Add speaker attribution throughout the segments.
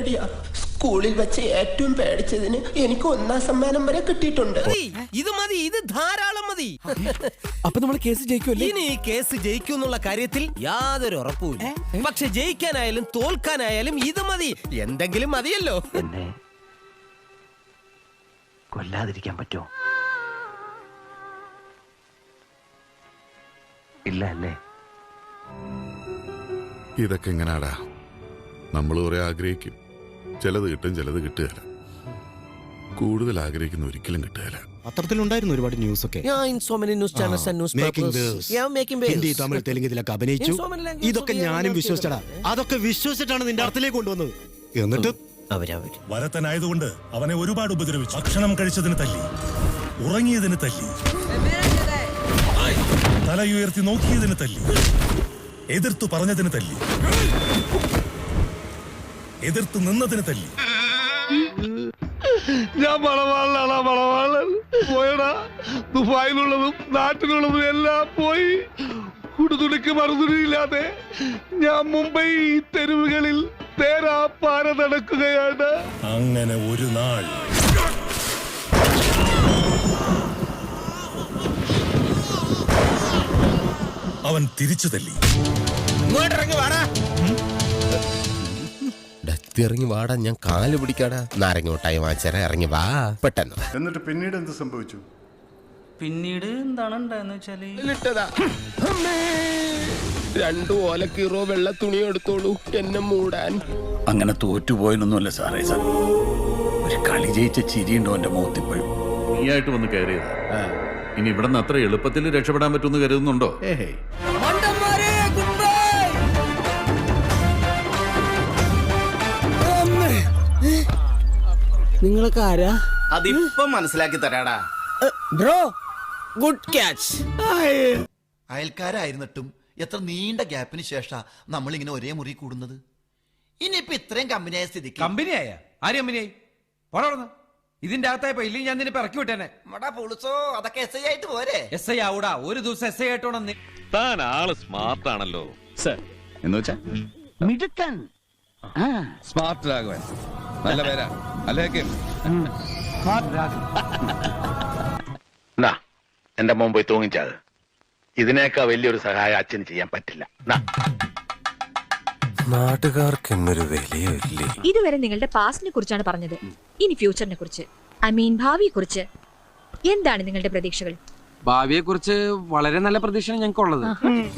Speaker 1: പേടിയാ. സ്കൂളിൽ വെച്ച് ഏറ്റവും പേടിച്ചതിന് എനിക്ക് ഒന്നാം സമ്മാനം വരെ കിട്ടിയിട്ടുണ്ട്.
Speaker 2: ഇത് മതി. ഇത് ധാരാളം മതി.
Speaker 3: അപ്പൊ നമ്മൾ കേസ് ജയിക്കുമല്ലേ
Speaker 2: ഇനി ഈ കേസ് ജയിക്കുന്നുള്ള കാര്യത്തിൽ യാതൊരു ഉറപ്പുമില്ല. പക്ഷെ ജയിക്കാനായാലും തോൽക്കാനായാലും ഇത് മതി. എന്തെങ്കിലും മതിയല്ലോ.
Speaker 4: എന്നെ കൊല്ലാതിരിക്കാൻ പറ്റുമോ? ഇല്ല അല്ലേ
Speaker 5: ഇതൊക്കെ എങ്ങനാടാ? നമ്മൾ കുറെ ആഗ്രഹിക്കും. ചിലത് കിട്ടും ചിലത് കിട്ടുകയില്ല. കൂടുതൽ ആഗ്രഹിക്കുന്ന ഒരിക്കലും കിട്ടുകയില്ല.
Speaker 3: പത്രത്തിലുണ്ടായിരുന്നു ഒരുപാട് ന്യൂസ് ഒക്കെ
Speaker 2: Yeah, in so many news channels and
Speaker 3: Making
Speaker 2: newspapers.
Speaker 3: waves.
Speaker 2: Yeah, making waves.
Speaker 3: Hindi Tamil Telugu ഇതിലൊക്കെ അഭിനയിച്ചു.
Speaker 2: In so many languages
Speaker 3: ഇതൊക്കെ ഞാനും വിശ്വസിച്ചടാ അതൊക്കെ വിശ്വസിച്ചിട്ടാണ് നിന്റെ അർത്ഥത്തിലേക്ക് കൊണ്ടുവന്നത്. എന്നിട്ട്?
Speaker 2: അവരവര്.
Speaker 6: വരത്തനായതുകൊണ്ട് അവനെ ഒരുപാട് ഉപദ്രവിച്ചു. ഭക്ഷണം കഴിച്ചതിന് തല്ലി. ഉറങ്ങിയതിന് തല്ലി. തലയുയർത്തി നോക്കിയതിന് തല്ലി. എതിർത്തു പറഞ്ഞതിന് തല്ലി. എതിർത്ത് നിന്നതിന് തല്ലി.
Speaker 7: ഞാൻ മണവാളനാണ് മണവാളൻ പോയടാ. ദുബായിലുള്ളതും നാട്ടിലുള്ളതും എല്ലാം പോയി. കുടുതുണിക്ക് മറുതുണിയില്ലാതെ ഞാൻ മുംബൈ തെരുവുകളിൽ തേരാപ്പാര നടക്കുകയാണ്.
Speaker 6: അങ്ങനെ ഒരു നാൾ. അവൻ തിരിച്ചു തല്ലി.
Speaker 2: ഇങ്ങോട്ടിറങ്ങി വാടാ. ഇറങ്ങി വാടാ ഞാൻ കാൽ പിടിക്കാടാ. നാരങ്ങോട്ടായി വാങ്ങിച്ചേരാ ഇറങ്ങി വാ പെട്ടെന്ന്
Speaker 5: എന്നിട്ട് പിന്നീട് എന്ത് സംഭവിച്ചു?
Speaker 8: പിന്നീട് എന്താണ് ഉണ്ടായെന്ന് വെച്ചാൽ
Speaker 1: ഇട്ടതാ രണ്ടു ഓലക്കീറോ വെള്ള തുണി എടുത്തോളൂ എന്നെ മൂടാൻ.
Speaker 4: അങ്ങനെ തോറ്റുപോയെന്നൊന്നുമല്ല സാറേ സാർ. ഒരു കളി ജയിച്ച ചിരിയുണ്ടോ എന്റെ മുഖത്തിപ്പോഴും
Speaker 9: നീയായിട്ട് വന്ന് കയറിയതാ. ഇനി ഇവിടെ നിന്ന് അത്ര എളുപ്പത്തിൽ രക്ഷപ്പെടാൻ പറ്റുമെന്ന് കരുതുന്നുണ്ടോ?
Speaker 4: ഏഹേ
Speaker 2: നിങ്ങളൊക്കെ ആരാ?
Speaker 8: അതിപ്പം മനസ്സിലാക്കി തരാടാ.
Speaker 2: ബ്രോ ഗുഡ് ക്യാച്ച്
Speaker 10: അയൽക്കാരായിരുന്നിട്ടും എത്ര നീണ്ട ഗ്യാപ്പിന് ശേഷം നമ്മൾ ഇങ്ങനെ ഒരേ മുറി കൂടുന്നത്? ഇനിയിപ്പോ ഇത്രയും കമ്പനിയായ സ്ഥിതിക്ക്
Speaker 8: കമ്പനിയായ? ആര് കമ്പനിയായി? പോടാ ഇതിന്റെ അകത്തായപ്പോ ഇല്ലെങ്കിൽ ഞാൻ നിന്നെ ഇറക്കി വിട്ടേനെ.
Speaker 10: മടാ പൊളിച്ചോ അതൊക്കെ എസ് ഐ ആയിട്ട് പോരെ.
Speaker 8: എസ് ഐ ആവൂടാ. ഒരു ദിവസം എസ് ഐ ആയിട്ടോണം
Speaker 9: താൻ ആൾ സ്മാർട്ട് ആണല്ലോ.
Speaker 4: എന്ന് വെച്ചാ?
Speaker 10: മിടുക്കൻ.
Speaker 7: സ്മാർട്ട് രാഘവൻ. നല്ല പേരാ. അല്ലേ
Speaker 4: നാ എന്റെ മോൻ പോയി തൂങ്ങിച്ചത് ഇതിനേക്കാ വലിയൊരു സഹായം അച്ഛൻ ചെയ്യാൻ പറ്റില്ല. നാ.
Speaker 2: നാട്ടുകാർക്ക് എന്നൊരു വിലയില്ലേ
Speaker 11: ഇതുവരെ നിങ്ങളുടെ പാസ്റ്റിനെ കുറിച്ചാണ് പറഞ്ഞത്. ഇനി ഫ്യൂച്ചറിനെ കുറിച്ച്. ഐ മീൻ ഭാവിയെ കുറിച്ച്. എന്താണ് നിങ്ങളുടെ പ്രതീക്ഷകൾ?
Speaker 8: ഭാവിയെ കുറിച്ച് വളരെ നല്ല പ്രതീക്ഷയാണ് ഞങ്ങൾക്കുള്ളത്.
Speaker 10: ഉള്ളത്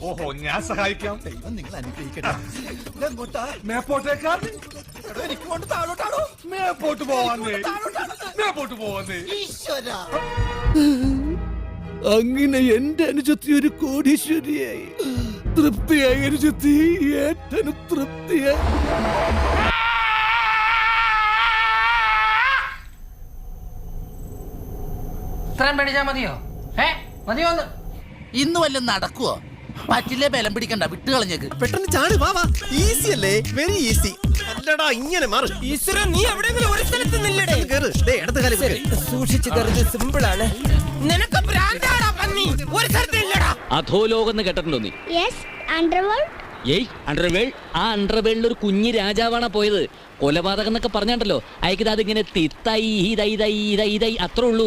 Speaker 7: ഓഹോ ഞാൻ സഹായിക്കാം.
Speaker 10: ദൈവം നിങ്ങൾ അനുഗ്രഹിക്കട്ടെ. ഇതെങ്ങോട്ടാ?
Speaker 7: മേപ്പോട്ടേക്കാർ
Speaker 10: എടോ, എനിക്ക് കൊണ്ട് താഴോട്ടാണോ?
Speaker 7: മേപ്പോട്ട് പോവാന്നേ. മേപ്പോട്ട് പോവാന്നേ.
Speaker 10: ഈശ്വരാ.
Speaker 3: അങ്ങനെ എന്റെ അനുജത്തി ഒരു കോടീശ്വരിയായി. തൃപ്തിയായി അനുജത്തി. ഏറ്റനും തൃപ്തിയായി.
Speaker 8: ഇത്രയും പേടിച്ചാ മതിയോ? ഏ? മതിയോ ഒന്ന്?
Speaker 10: ഇന്ന് വല്ലതും നടക്കുവോ? പറ്റില്ലേ ബലം പിടിക്കണ്ട വിട്ട് കളഞ്ഞേക്ക്.
Speaker 3: പെട്ടെന്ന് ചാടി വാ വാ. ഈസി അല്ലേ? വെരി ഈസി അല്ലടാ ഇങ്ങനെ മാറി.
Speaker 2: ഈശ്വര നീ എവിടെയെങ്കിലും ഒരു സ്ഥലത്ത് നില്ലടേ
Speaker 3: കേറ്. ദേ ഇടത് കാലം
Speaker 2: കേറ് സൂക്ഷിച്ച് കരുത് സിമ്പിൾ ആണ്. നിനക്ക് ഭ്രാന്താടാ പന്നി. ഒരു സ്ഥലത്ത് ഇല്ലടാ.
Speaker 8: അധോലോകം എന്ന് കേട്ടിട്ടുണ്ടോ നീ?
Speaker 11: യെസ് അണ്ടർവേൾഡ്
Speaker 8: ഏയ് അണ്ടർവേൾഡ് ആ അണ്ടർവേളിൽ ഒരു കുഞ്ഞു രാജാവാണ് പോയത്. കൊലപാതകം എന്നൊക്കെ പറഞ്ഞാണ്ടല്ലോ അയക്കത് അതിങ്ങനെ തിത്തൈ ഹിതൈ ദൈ ദൈ ദൈ അത്രേ ഉള്ളൂ.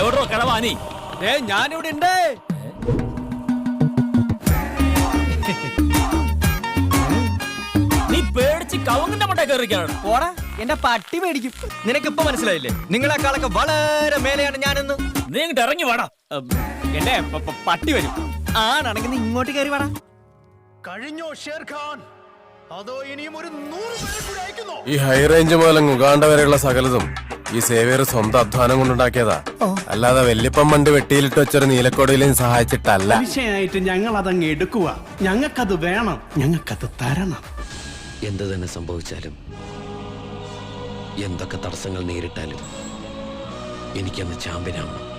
Speaker 8: എവിടോ കളവാനി?
Speaker 2: ഏ ഞാനിവിടെ ഉണ്ട്.
Speaker 8: നീ പേടിച്ച് കവങ്ങിന്റെ മുട്ട കയറിക്കാണ്
Speaker 2: പോടാ എന്റെ പട്ടി മേടിക്കും. നിനക്ക് ഇപ്പൊ മനസ്സിലായില്ലേ? നിങ്ങളെക്കാളൊക്കെ വളരെ മേലെയാണ് ഞാനെന്ന്.
Speaker 8: നീ ഇങ്ങോട്ട് ഇറങ്ങി വാടാ.
Speaker 2: എന്റെ പട്ടി വരും. ആണാണെങ്കിൽ നീ ഇങ്ങോട്ട് കയറി വേടാ.
Speaker 3: കഴിഞ്ഞോ ഷേർഖാൻ അതോ ഇനിയും ഒരു നൂറ് പേരെ കൂടി അയക്കുന്നോ?
Speaker 9: ഈ ഹൈ റേഞ്ച് മുതൽ ഉഗാണ്ട വരെയുള്ള സകലതും ഈ സേവിയർ സ്വന്തം അധ്വാനം കൊണ്ടുണ്ടാക്കിയതാ. അല്ലാതെ വല്യപ്പം മണ്ട് വെട്ടിയിലിട്ട് വെച്ചൊരു നീലക്കൊടിയിലും സഹായിച്ചിട്ടല്ല.
Speaker 7: തീർച്ചയായിട്ടും ഞങ്ങൾ അതങ്ങ് എടുക്കുക. ഞങ്ങൾക്കത് വേണം. ഞങ്ങൾക്കത് തരണം.
Speaker 8: എന്ത് തന്നെ സംഭവിച്ചാലും എന്തൊക്കെ തടസ്സങ്ങൾ നേരിട്ടാലും എനിക്കന്ന് ചാമ്പ്യനാവണം.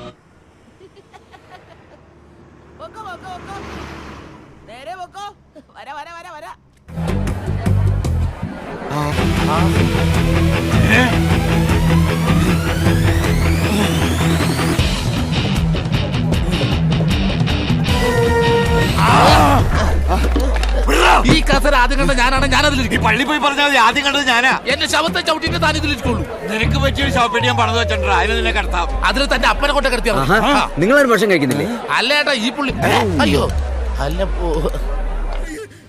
Speaker 12: കണ്ട ഞാനാണ് ഞാനതിലിരിക്കും
Speaker 13: പള്ളി പോയി പറഞ്ഞാൽ ആദ്യം കണ്ടത് ഞാനാ.
Speaker 12: എന്റെ ശവത്തെ ചവിട്ടിന്റെ താൻ ഇതിലിരിക്കുള്ളൂ
Speaker 13: നിനക്ക് പറ്റിയൊരു ശവപ്പെട്ടി ഞാൻ പറഞ്ഞു വെച്ചിട്ടുണ്ട്. അതിന് നിന്നെ കടത്താം.
Speaker 12: അതിൽ തന്റെ അപ്പനെ കൊണ്ട് കിടത്തിയാ
Speaker 14: നിങ്ങളൊരു ഭക്ഷണം കഴിക്കുന്നില്ലേ?
Speaker 12: അല്ല ഏട്ടാ ഈ പുള്ളി അയ്യോ അല്ല പോ-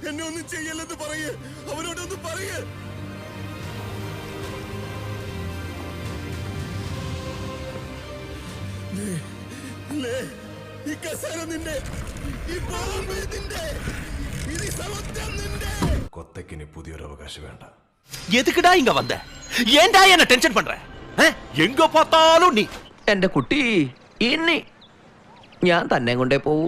Speaker 5: എന്നെ ഒന്നും ചെയ്യല്ലെന്ന് പറയേ. അവരോടൊന്ന് പറയേ. ഈ കസേര നിന്റെ ഈ ബോംബ് നിന്റെ ഇനി സമത്വം നിന്റെ.
Speaker 13: കൊത്തക്കിന് പുതിയൊരു അവകാശം വേണ്ട
Speaker 14: எதுக்குடா இங்க வந்த ஏன்டா என்ன டென்ஷன் பண்ற
Speaker 13: എങ്ക பார்த்தாலும் നീ
Speaker 14: എന്റെ കുട്ടി ഇനി ഞാൻ തന്നെ കൊണ്ടേ പോവൂ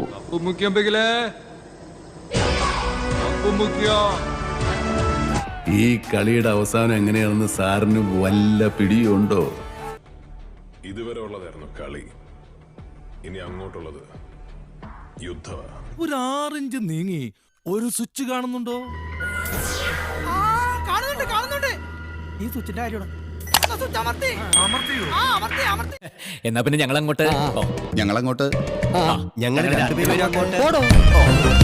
Speaker 5: ഈ കളിയുടെ അവസാനം എങ്ങനെയാണെന്ന് സാറിന് വല്ല പിടിയുണ്ടോ
Speaker 15: ഇതുവരെ ഉള്ളതായിരുന്നു കളി ഇനി അങ്ങോട്ടുള്ളത് യുദ്ധ
Speaker 13: ഒരു ആറിഞ്ച് നീങ്ങി ഒരു സ്വിച്ച് കാണുന്നുണ്ടോ
Speaker 7: കാണുന്നുണ്ട് കാണുന്നുണ്ട്. ഈ സ്വിച്ചിന്റെ കാര്യമാണ്.
Speaker 8: എന്നാ പിന്നെ ഞങ്ങളങ്ങോട്ട്?
Speaker 15: ഞങ്ങളങ്ങോട്ട്?
Speaker 14: ഞങ്ങൾ രണ്ടുപേരും അങ്ങോട്ട്.